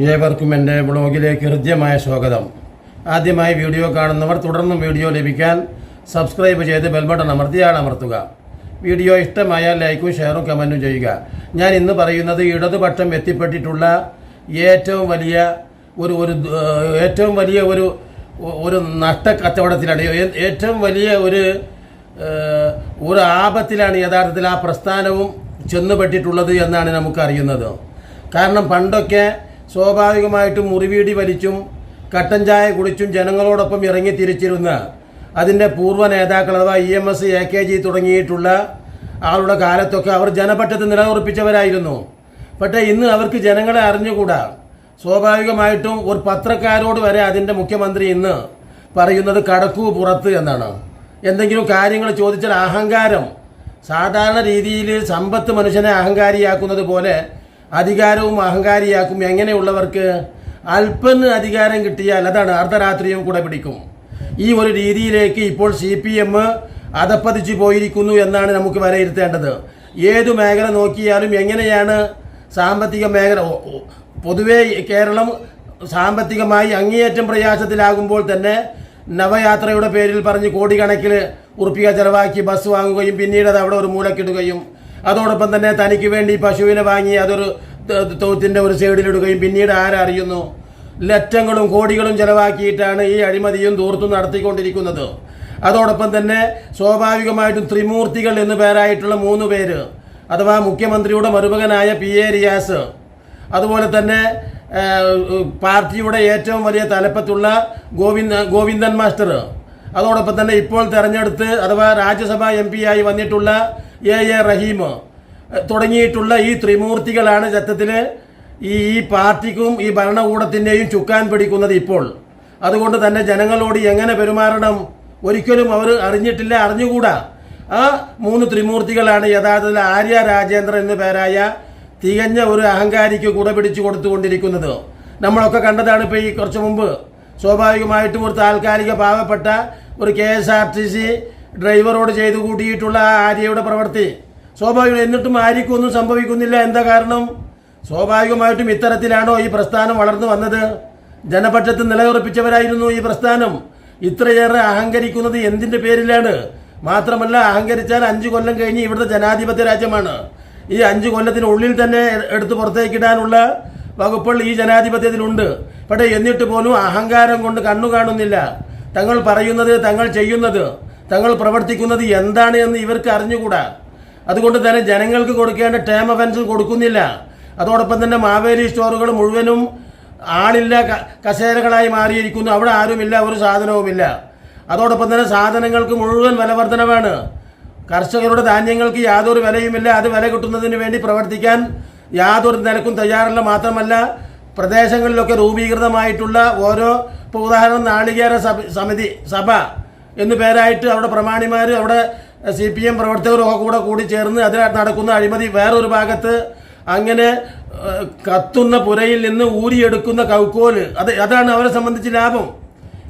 ഏവർക്കും എന്റെ ബ്ലോഗിലേക്ക് ഹൃദ്യമായ സ്വാഗതം. ആദ്യമായി വീഡിയോ കാണുന്നവർ തുടർന്നും വീഡിയോ ലഭിക്കാൻ സബ്സ്ക്രൈബ് ചെയ്ത് ബെൽബട്ടൺ അമർത്തിയാൽ അമർത്തുക. വീഡിയോ ഇഷ്ടമായാൽ ലൈക്കും ഷെയറും കമന്റും ചെയ്യുക. ഞാൻ ഇന്ന് പറയുന്നത് ഇടതുപക്ഷം എത്തിപ്പെട്ടിട്ടുള്ള ഏറ്റവും വലിയ ഒരു ഒരു ഏറ്റവും വലിയ ഒരു ഒരു നഷ്ട കച്ചവടത്തിലാണ്. ഏ- ഏറ്റവും വലിയ ഒരു ഒരു ആപത്തിലാണ് യഥാർത്ഥത്തിൽ ആ പ്രസ്ഥാനവും ചെന്നുപെട്ടിട്ടുള്ളത് എന്നാണ് നമുക്കറിയുന്നത്. കാരണം പണ്ടൊക്കെ സ്വാഭാവികമായിട്ടും മുറിവീടി വലിച്ചും കട്ടൻ ചായ കുടിച്ചും ജനങ്ങളോടൊപ്പം ഇറങ്ങി തിരിച്ചിരുന്ന അതിന്റെ പൂർവ നേതാക്കൾ അഥവാ E M S A K G തുടങ്ങിയിട്ടുള്ള ആളുടെ കാലത്തൊക്കെ അവർ ജനപക്ഷത്തെ നിലനിർപ്പിച്ചവരായിരുന്നു. പക്ഷേ ഇന്ന് അവർക്ക് ജനങ്ങളെ അറിഞ്ഞുകൂടാ. സ്വാഭാവികമായിട്ടും ഒരു പത്രക്കാരോട് വരെ അതിന്റെ മുഖ്യമന്ത്രി ഇന്ന് പറയുന്നത് കടക്കൂ പുറത്ത് എന്നാണ്. എന്തെങ്കിലും കാര്യങ്ങൾ ചോദിച്ചാൽ അഹങ്കാരം. സാധാരണ രീതിയിൽ സമ്പത്ത് മനുഷ്യനെ അഹങ്കാരിയാക്കുന്നത് പോലെ അധികാരവും അഹങ്കാരിയാക്കും എങ്ങനെയുള്ളവർക്ക്? അല്പന് അധികാരം കിട്ടിയാൽ അതാണ് അർദ്ധരാത്രിയും കൂടെ പിടിക്കും. ഈ ഒരു രീതിയിലേക്ക് ഇപ്പോൾ സി പി എം അതപ്പതിച്ചു പോയിരിക്കുന്നു എന്നാണ് നമുക്ക് വിലയിരുത്തേണ്ടത്. ഏതു മേഖല നോക്കിയാലും എങ്ങനെയാണ് സാമ്പത്തിക മേഖല? പൊതുവേ കേരളം സാമ്പത്തികമായി അങ്ങേയറ്റം പ്രയാസത്തിലാകുമ്പോൾ തന്നെ നവയാത്രയുടെ പേരിൽ പറഞ്ഞ് കോടിക്കണക്കിൽ ഉറുപ്പിക ചെലവാക്കി ബസ് വാങ്ങുകയും പിന്നീട് അത് അവിടെ ഒരു മൂലക്കിടുകയും അതോടൊപ്പം തന്നെ തനിക്ക് വേണ്ടി പശുവിനെ വാങ്ങി അതൊരു തോത്തിന്റെ ഒരു സൈഡിലിടുകയും പിന്നീട് ആരറിയുന്നു? ലക്ഷങ്ങളും കോടികളും ചെലവാക്കിയിട്ടാണ് ഈ അഴിമതിയും ദൂർത്തും നടത്തിക്കൊണ്ടിരിക്കുന്നത്. അതോടൊപ്പം തന്നെ സ്വാഭാവികമായിട്ടും ത്രിമൂർത്തികൾ എന്ന് പേരായിട്ടുള്ള മൂന്ന് പേര് അഥവാ മുഖ്യമന്ത്രിയുടെ മരുമകനായ പി എ റിയാസ് അതുപോലെ തന്നെ പാർട്ടിയുടെ ഏറ്റവും വലിയ തലപ്പത്തുള്ള ഗോവിന്ദ ഗോവിന്ദൻ മാസ്റ്റർ അതോടൊപ്പം തന്നെ ഇപ്പോൾ തെരഞ്ഞെടുത്ത് അഥവാ രാജ്യസഭാ എം ആയി വന്നിട്ടുള്ള എ എ റഹീം തുടങ്ങിയിട്ടുള്ള ഈ ത്രിമൂർത്തികളാണ് സത്യത്തിൽ ഈ ഈ പാർട്ടിക്കും ഈ ഭരണകൂടത്തിന്റെയും ചുക്കാൻ പിടിക്കുന്നത് ഇപ്പോൾ. അതുകൊണ്ട് തന്നെ ജനങ്ങളോട് എങ്ങനെ പെരുമാറണം ഒരിക്കലും അവർ അറിഞ്ഞിട്ടില്ല അറിഞ്ഞുകൂടാ. ആ മൂന്ന് ത്രിമൂർത്തികളാണ് യഥാർത്ഥത്തിൽ ആര്യ രാജേന്ദ്രൻ എന്ന പേരായ തികഞ്ഞ ഒരു അഹങ്കാരിക്ക് കുട പിടിച്ചു കൊടുത്തുകൊണ്ടിരിക്കുന്നത്. നമ്മളൊക്കെ കണ്ടതാണ് ഇപ്പോൾ ഈ കുറച്ച് മുമ്പ്. സ്വാഭാവികമായിട്ടും ഒരു താൽക്കാലിക പാവപ്പെട്ട ഒരു K S R T C ഡ്രൈവറോട് ചെയ്തു കൂട്ടിയിട്ടുള്ള ആര്യയുടെ പ്രവൃത്തി. സ്വാഭാവികം എന്നിട്ടും ആര്യക്കൊന്നും സംഭവിക്കുന്നില്ല. എന്താ കാരണം? സ്വാഭാവികമായിട്ടും ഇത്തരത്തിലാണോ ഈ പ്രസ്ഥാനം വളർന്നു വന്നത്? ജനപക്ഷത്ത് നിലയുറപ്പിച്ചവരായിരുന്നു ഈ പ്രസ്ഥാനം. ഇത്രയേറെ അഹങ്കരിക്കുന്നത് എന്തിന്റെ പേരിലാണ്? മാത്രമല്ല അഹങ്കരിച്ചാൽ അഞ്ച് കൊല്ലം കഴിഞ്ഞ് ഇവിടുത്തെ ജനാധിപത്യ രാജ്യമാണ്. ഈ അഞ്ചു കൊല്ലത്തിനുള്ളിൽ തന്നെ എടുത്ത് പുറത്തേക്കിടാനുള്ള വകുപ്പുകൾ ഈ ജനാധിപത്യത്തിലുണ്ട്. പക്ഷേ എന്നിട്ട് പോലും അഹങ്കാരം കൊണ്ട് കണ്ണു കാണുന്നില്ല. തങ്ങൾ പറയുന്നത് തങ്ങൾ ചെയ്യുന്നത് തങ്ങൾ പ്രവർത്തിക്കുന്നത് എന്താണ് എന്ന് ഇവർക്ക് അറിഞ്ഞുകൂടാ. അതുകൊണ്ട് തന്നെ ജനങ്ങൾക്ക് കൊടുക്കേണ്ട ടേം അഫൻസ് കൊടുക്കുന്നില്ല. അതോടൊപ്പം തന്നെ മാവേലി സ്റ്റോറുകൾ മുഴുവനും ആളില്ല കസേരകളായി മാറിയിരിക്കുന്നു. അവിടെ ആരുമില്ല ഒരു സാധനവുമില്ല. അതോടൊപ്പം തന്നെ സാധനങ്ങൾക്ക് മുഴുവൻ വിലവർധനവാണ് കർഷകരുടെ ധാന്യങ്ങൾക്ക് യാതൊരു വിലയുമില്ല. അത് വില കിട്ടുന്നതിന് വേണ്ടി പ്രവർത്തിക്കാൻ യാതൊരു നിലക്കും തയ്യാറല്ല. മാത്രമല്ല പ്രദേശങ്ങളിലൊക്കെ രൂപീകൃതമായിട്ടുള്ള ഓരോ ഇപ്പോൾ ഉദാഹരണം നാളികേര സമിതി സഭ എന്നു പേരായിട്ട് അവിടെ പ്രമാണിമാർ അവിടെ സി പി എം പ്രവർത്തകരൊക്കെ കൂടെ കൂടി ചേർന്ന് അതിൽ നടക്കുന്ന അഴിമതി വേറൊരു ഭാഗത്ത് അങ്ങനെ കത്തുന്ന പുരയിൽ നിന്ന് ഊരിയെടുക്കുന്ന കൗക്കോൽ. അത് അതാണ് അവരെ സംബന്ധിച്ച് ലാഭം.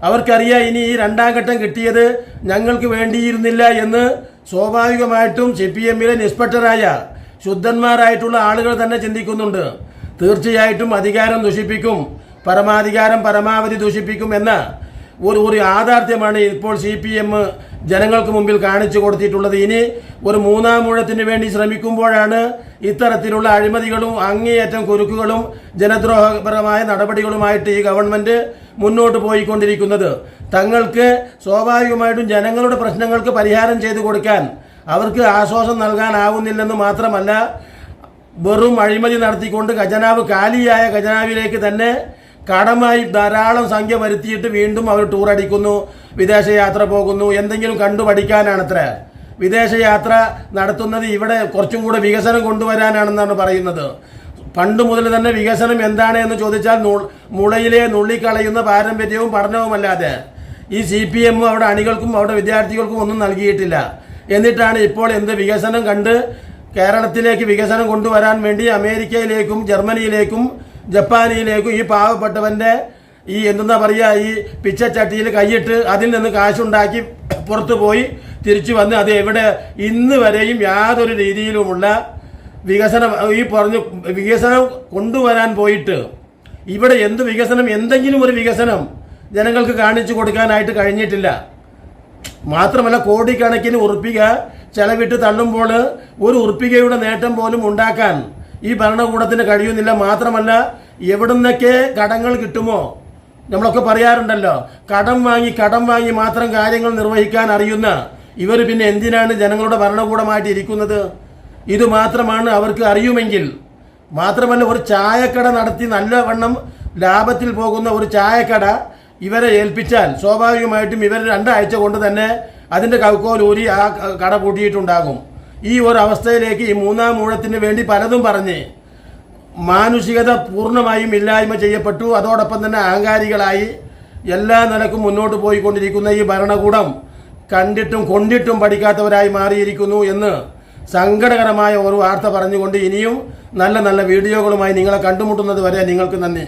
അവർക്കറിയാം ഇനി ഈ രണ്ടാം ഘട്ടം കിട്ടിയത് ഞങ്ങൾക്ക് വേണ്ടിയിരുന്നില്ല എന്ന് സ്വാഭാവികമായിട്ടും സി പി എമ്മിലെ നിഷ്പക്ഷരായ ശുദ്ധന്മാരായിട്ടുള്ള ആളുകൾ തന്നെ ചിന്തിക്കുന്നുണ്ട്. തീർച്ചയായിട്ടും അധികാരം ദുഷിപ്പിക്കും. പരമാധികാരം പരമാവധി ദുഷിപ്പിക്കും എന്ന ഒരു ഒരു യാഥാർത്ഥ്യമാണ് ഇപ്പോൾ സി പി എം ജനങ്ങൾക്ക് മുമ്പിൽ കാണിച്ചു കൊടുത്തിട്ടുള്ളത്. ഇനി ഒരു മൂന്നാം മൂഴത്തിന് വേണ്ടി ശ്രമിക്കുമ്പോഴാണ് ഇത്തരത്തിലുള്ള അഴിമതികളും അങ്ങേയറ്റം കുരുക്കുകളും ജനദ്രോഹപരമായ നടപടികളുമായിട്ട് ഈ ഗവൺമെന്റ് മുന്നോട്ട് പോയിക്കൊണ്ടിരിക്കുന്നത്. തങ്ങൾക്ക് സ്വാഭാവികമായിട്ടും ജനങ്ങളുടെ പ്രശ്നങ്ങൾക്ക് പരിഹാരം ചെയ്തു കൊടുക്കാൻ അവർക്ക് ആശ്വാസം നൽകാനാവുന്നില്ലെന്ന് മാത്രമല്ല വെറും അഴിമതി നടത്തിക്കൊണ്ട് ഖജനാവ് കാലിയായ ഖജനാവിലേക്ക് തന്നെ കടമായി ധാരാളം സംഖ്യ വരുത്തിയിട്ട് വീണ്ടും അവർ ടൂർ അടിക്കുന്നു വിദേശയാത്ര പോകുന്നു. എന്തെങ്കിലും കണ്ടു പഠിക്കാനാണത്ര വിദേശയാത്ര നടത്തുന്നത് ഇവിടെ കുറച്ചും കൂടെ വികസനം കൊണ്ടുവരാനാണെന്നാണ് പറയുന്നത്. പണ്ട് മുതൽ തന്നെ വികസനം എന്താണ് എന്ന് ചോദിച്ചാൽ മുളയിലെ നുള്ളിക്കളയുന്ന പാരമ്പര്യവും പഠനവുമല്ലാതെ. ഈ സി പി എമ്മും അവിടെ അണികൾക്കും അവിടെ വിദ്യാർത്ഥികൾക്കും ഒന്നും നൽകിയിട്ടില്ല. എന്നിട്ടാണ് ഇപ്പോൾ എന്ത് വികസനം കണ്ട് കേരളത്തിലേക്ക് വികസനം കൊണ്ടുവരാൻ വേണ്ടി അമേരിക്കയിലേക്കും ജർമ്മനിയിലേക്കും ജപ്പാനിലേക്കും ഈ പാവപ്പെട്ടവന്റെ ഈ എന്തെന്നാ പറയുക ഈ പിച്ചച്ചട്ടിയിൽ കൈയിട്ട് അതിൽ നിന്ന് കാശുണ്ടാക്കി പുറത്തു പോയി തിരിച്ചു വന്ന് അത് എവിടെ ഇന്ന് വരെയും യാതൊരു രീതിയിലുമുള്ള വികസനം ഈ പറഞ്ഞു വികസനം കൊണ്ടുവരാൻ പോയിട്ട് ഇവിടെ എന്ത് വികസനം എന്തെങ്കിലും ഒരു വികസനം ജനങ്ങൾക്ക് കാണിച്ചു കൊടുക്കാനായിട്ട് കഴിഞ്ഞിട്ടില്ല. മാത്രമല്ല കോടിക്കണക്കിന് ഉറുപ്പിക ചെലവിട്ട് തള്ളുമ്പോൾ ഒരു ഉറപ്പികയുടെ നേട്ടം പോലും ഉണ്ടാക്കാൻ ഈ ഭരണകൂടത്തിന് കഴിയുന്നില്ല. മാത്രമല്ല എവിടുന്നൊക്കെ കടങ്ങൾ കിട്ടുമോ? നമ്മളൊക്കെ പറയാറുണ്ടല്ലോ കടം വാങ്ങി കടം വാങ്ങി മാത്രം കാര്യങ്ങൾ നിർവഹിക്കാൻ അറിയുന്ന ഇവർ പിന്നെ എന്തിനാണ് ജനങ്ങളുടെ ഭരണകൂടമായിട്ട് ഇരിക്കുന്നത്? ഇത് മാത്രമാണ് അവർക്ക് അറിയുമെങ്കിൽ. മാത്രമല്ല ഒരു ചായക്കട നടത്തി നല്ല വണ്ണം ലാഭത്തിൽ പോകുന്ന ഒരു ചായക്കട ഇവരെ ഏൽപ്പിച്ചാൽ സ്വാഭാവികമായിട്ടും ഇവർ രണ്ടാഴ്ച കൊണ്ട് തന്നെ അതിന്റെ കൗക്കോൽ ഊരി ആ കട പൂട്ടിയിട്ടുണ്ടാകും. ഈ ഒരു അവസ്ഥയിലേക്ക് ഈ മൂന്നാം മൂഴത്തിന് വേണ്ടി പലതും പറഞ്ഞ് മാനുഷികത പൂർണമായും ഇല്ലായ്മ ചെയ്യപ്പെട്ടു. അതോടൊപ്പം തന്നെ അഹങ്കാരികളായി എല്ലാ നിലക്കും മുന്നോട്ട് പോയിക്കൊണ്ടിരിക്കുന്ന ഈ ഭരണകൂടം കണ്ടിട്ടും കൊണ്ടിട്ടും പഠിക്കാത്തവരായി മാറിയിരിക്കുന്നു എന്ന് സങ്കടകരമായ ഒരു വാർത്ത പറഞ്ഞുകൊണ്ട് ഇനിയും നല്ല നല്ല വീഡിയോകളുമായി നിങ്ങളെ കണ്ടുമുട്ടുന്നത് വരെ നിങ്ങൾക്ക് നന്ദി.